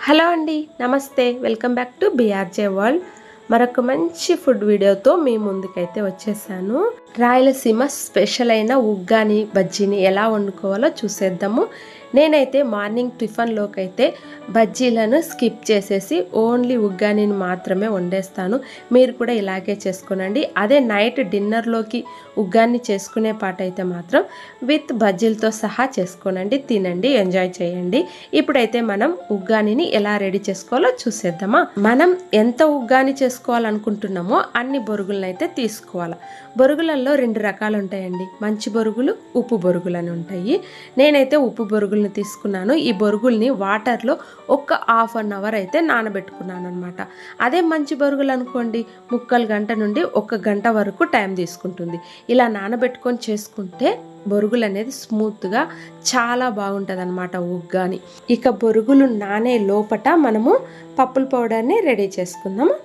Hello అండి నమస్తే. Welcome back to BRJ world. మరొక మంచి ఫుడ్ వీడియోతో మీ ముందుకైతే వచ్చేసాను. రాయలసీమ స్పెషల్ అయిన ఉగ్గాని బజ్జీని ఎలా వండుకోవాలో చూసేద్దాము. నేనైతే మార్నింగ్ టిఫిన్లోకి అయితే బజ్జీలను స్కిప్ చేసేసి ఓన్లీ ఉగ్గానిని మాత్రమే వండేస్తాను. మీరు కూడా ఇలాగే చేసుకోనండి. అదే నైట్ డిన్నర్లోకి ఉగ్గాన్ని చేసుకునే పాట అయితే మాత్రం విత్ బజ్జీలతో సహా చేసుకోనండి. తినండి ఎంజాయ్ చేయండి. ఇప్పుడైతే మనం ఉగ్గానిని ఎలా రెడీ చేసుకోవాలో చూసేద్దామా? మనం ఎంత ఉగ్గాని చేసుకోవాలనుకుంటున్నామో అన్ని బొరుగులను అయితే తీసుకోవాలి. బొరుగులలో రెండు రకాలు ఉంటాయండి మంచి బొరుగులు ఉప్పు బొరుగులు అని ఉంటాయి నేనైతే ఉప్పు బొరుగులు బొరుగుల్ని తీసుకున్నాను. ఈ బొరుగుల్ని వాటర్లో ఒక్క హాఫ్ అన్ అవర్ అయితే నానబెట్టుకున్నాను అనమాట అదే మంచి బొరుగులు అనుకోండి ముక్కలు గంట నుండి ఒక గంట వరకు టైం తీసుకుంటుంది. ఇలా నానబెట్టుకొని చేసుకుంటే బొరుగులు అనేది స్మూత్గా చాలా బాగుంటుంది అనమాట ఉగ్గాని. ఇక బొరుగులు నానే లోపట మనము పప్పుల పౌడర్ని రెడీ చేసుకుందాము.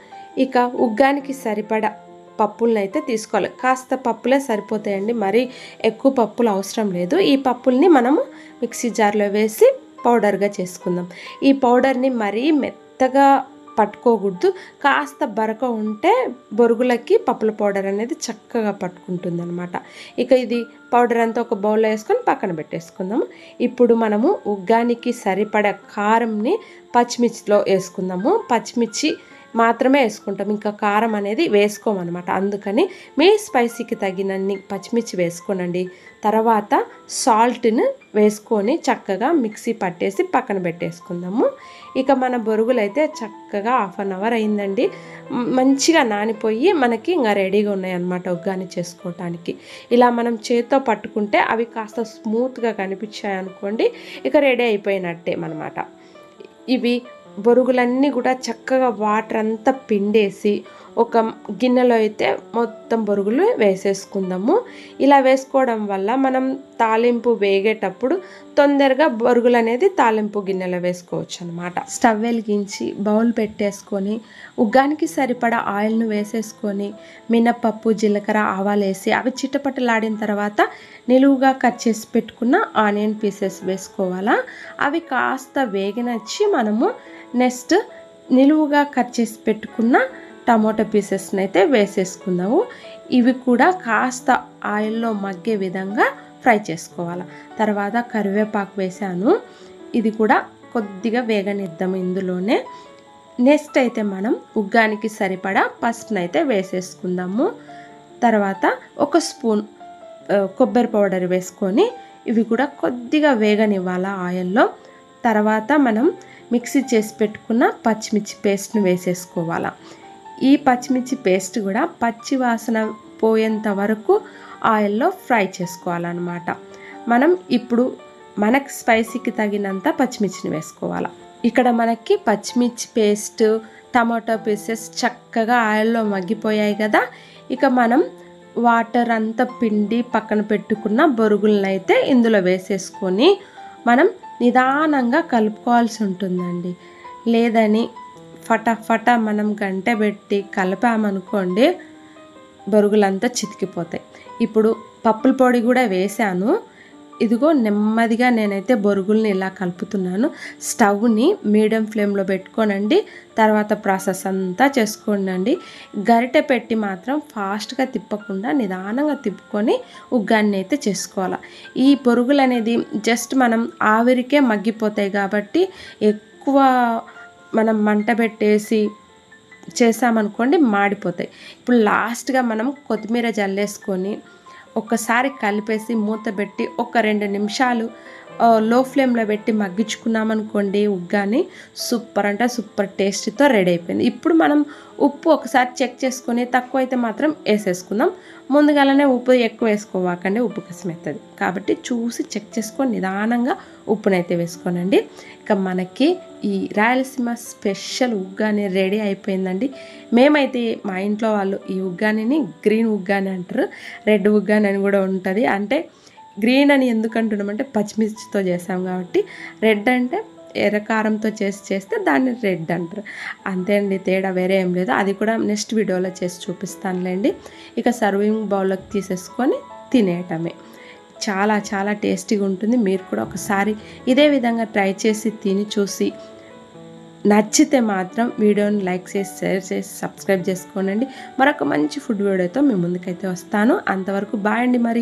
ఇక ఉగ్గానికి సరిపడా పప్పులను అయితే తీసుకోవాలి. కాస్త పప్పులే సరిపోతాయండి. మరీ ఎక్కువ పప్పులు అవసరం లేదు. ఈ పప్పుల్ని మనము మిక్సీ జార్లో వేసి పౌడర్గా చేసుకుందాం. ఈ పౌడర్ని మరీ మెత్తగా పట్టుకోకూడదు. కాస్త బరక ఉంటే బొరుగులకి పప్పుల పౌడర్ అనేది చక్కగా పట్టుకుంటుంది అనమాట ఇక ఇది పౌడర్ అంతా ఒక బౌల్లో వేసుకొని పక్కన పెట్టేసుకుందాము. ఇప్పుడు మనము ఉగ్గానికి సరిపడ కారంని పచ్చిమిర్చిలో వేసుకుందాము. పచ్చిమిర్చి మాత్రమే వేసుకుంటాం. ఇంకా కారం అనేది వేసుకోమన్నమాట. అందుకని మీ స్పైసీకి తగినన్ని పచ్చిమిర్చి వేసుకోనండి. తర్వాత సాల్ట్ని వేసుకొని చక్కగా మిక్సీ పట్టేసి పక్కన పెట్టేసుకుందాము. ఇక మన బొరుగులు అయితే చక్కగా హాఫ్ అన్ అవర్ అయిందండి. మంచిగా నానిపోయి మనకి ఇంకా రెడీగా ఉన్నాయి అన్నమాట ఉగ్గాని చేసుకోవటానికి. ఇలా మనం చేత్తో పట్టుకుంటే అవి కాస్త స్మూత్గా కనిపించాయి అనుకోండి ఇక రెడీ అయిపోయినట్టే అనమాట ఇవి బొరుగులన్నీ కూడా చక్కగా వాటర్ అంతా పిండేసి ఒక గిన్నెలో అయితే మొత్తం బొరుగులు వేసేసుకుందాము. ఇలా వేసుకోవడం వల్ల మనం తాలింపు వేగేటప్పుడు తొందరగా బొరుగులు అనేది తాలింపు గిన్నెలో వేసుకోవచ్చు అనమాట స్టవ్ వెలిగించి బౌల్ పెట్టేసుకొని ఉగ్గానికి సరిపడా ఆయిల్ను వేసేసుకొని మినపప్పు జీలకర్ర ఆవాలు వేసి అవి చిట్టపట్టలాడిన తర్వాత నిలువుగా కట్ చేసి పెట్టుకున్న ఆనియన్ పీసెస్ వేసుకోవాలా. అవి కాస్త వేగినచ్చి మనము నెక్స్ట్ నిలువుగా కట్ చేసి పెట్టుకున్న టమాటో పీసెస్ని అయితే వేసేసుకుందాము. ఇవి కూడా కాస్త ఆయిల్లో మగ్గే విధంగా ఫ్రై చేసుకోవాలి. తర్వాత కరివేపాకు వేసాను. ఇది కూడా కొద్దిగా వేగనిద్దాము ఇందులోనే. నెక్స్ట్ అయితే మనం ఉగ్గానికి సరిపడా పసుపును అయితే వేసేసుకుందాము. తర్వాత ఒక స్పూన్ కొబ్బరి పౌడర్ వేసుకొని ఇవి కూడా కొద్దిగా వేగనివ్వాలి ఆయిల్లో. తర్వాత మనం మిక్సీ చేసి పెట్టుకున్న పచ్చిమిర్చి పేస్ట్ని వేసేసుకోవాలి. ఈ పచ్చిమిర్చి పేస్ట్ కూడా పచ్చి వాసన పోయేంత వరకు ఆయిల్లో ఫ్రై చేసుకోవాలన్నమాట. మనం ఇప్పుడు మనకు స్పైసీకి తగినంత పచ్చిమిర్చిని వేసుకోవాలి. ఇక్కడ మనకి పచ్చిమిర్చి పేస్ట్ టమాటో పీసెస్ చక్కగా ఆయిల్లో మగ్గిపోయాయి కదా. ఇక మనం వాటర్ అంతా పిండి పక్కన పెట్టుకున్న బొరుగులను అయితే ఇందులో వేసేసుకొని మనం నిదానంగా కలుపుకోవాల్సి ఉంటుందండి. లేదని ఫటాఫట మనం గంట పెట్టి కలిపామనుకోండి బొరుగులంతా చితికిపోతాయి. ఇప్పుడు పప్పుల పొడి కూడా వేసాను ఇదిగో నెమ్మదిగా నేనైతే బొరుగుల్ని ఇలా కలుపుతున్నాను. స్టవ్ని మీడియం ఫ్లేమ్లో పెట్టుకోనండి. తర్వాత ప్రాసెస్ అంతా చేసుకోనండి. గరిటె పెట్టి మాత్రం ఫాస్ట్గా తిప్పకుండా నిదానంగా తిప్పుకొని ఉగ్గాన్ని అయితే చేసుకోవాలి. ఈ బొరుగులు అనేది జస్ట్ మనం ఆవిరికే మగ్గిపోతాయి కాబట్టి ఎక్కువ మనం మంట పెట్టేసి చేసామనుకోండి మాడిపోతాయి. ఇప్పుడు లాస్ట్గా మనం కొత్తిమీర జల్లేసుకొని ఒక్కసారి కలిపేసి మూత పెట్టి ఒక రెండు నిమిషాలు లో ఫ్లేమ్లో పెట్టి మగ్గించుకున్నామనుకోండి ఉగ్గాని సూపర్ అంటే సూపర్ టేస్ట్తో రెడీ అయిపోయింది. ఇప్పుడు మనం ఉప్పు ఒకసారి చెక్ చేసుకొని తక్కువ అయితే మాత్రం వేసేసుకుందాం. ముందుగానే ఉప్పు ఎక్కువ వేసుకోవాకండి ఉప్పు కసం అవుతుంది కాబట్టి చూసి చెక్ చేసుకొని నిదానంగా ఉప్పునైతే వేసుకోనండి. ఇక మనకి ఈ రాయలసీమ స్పెషల్ ఉగ్గాని రెడీ అయిపోయిందండి. మేమైతే మా ఇంట్లో వాళ్ళు ఈ ఉగ్గానిని గ్రీన్ ఉగ్గాని అంటారు రెడ్ ఉగ్గాని అని కూడా ఉంటుంది. అంటే గ్రీన్ అని ఎందుకు అంటున్నామంటే పచ్చిమిర్చితో చేసాం కాబట్టి రెడ్ అంటే ఎర్రకారంతో చేసి చేస్తే దాన్ని రెడ్ అంటారు. అంతే అండి తేడా వేరే ఏం లేదు. అది కూడా నెక్స్ట్ వీడియోలో చేసి చూపిస్తానులేండి. ఇక సర్వింగ్ బౌల్లోకి తీసేసుకొని తినేయటమే. చాలా చాలా టేస్టీగా ఉంటుంది. మీరు కూడా ఒకసారి ఇదే విధంగా ట్రై చేసి తిని చూసి నచ్చితే మాత్రం వీడియోని లైక్ చేసి షేర్ చేసి సబ్స్క్రైబ్ చేసుకోనండి. మరొక మంచి ఫుడ్ వీడియోతో మీ ముందుకైతే వస్తాను. అంతవరకు బాయ్ అండి మరి.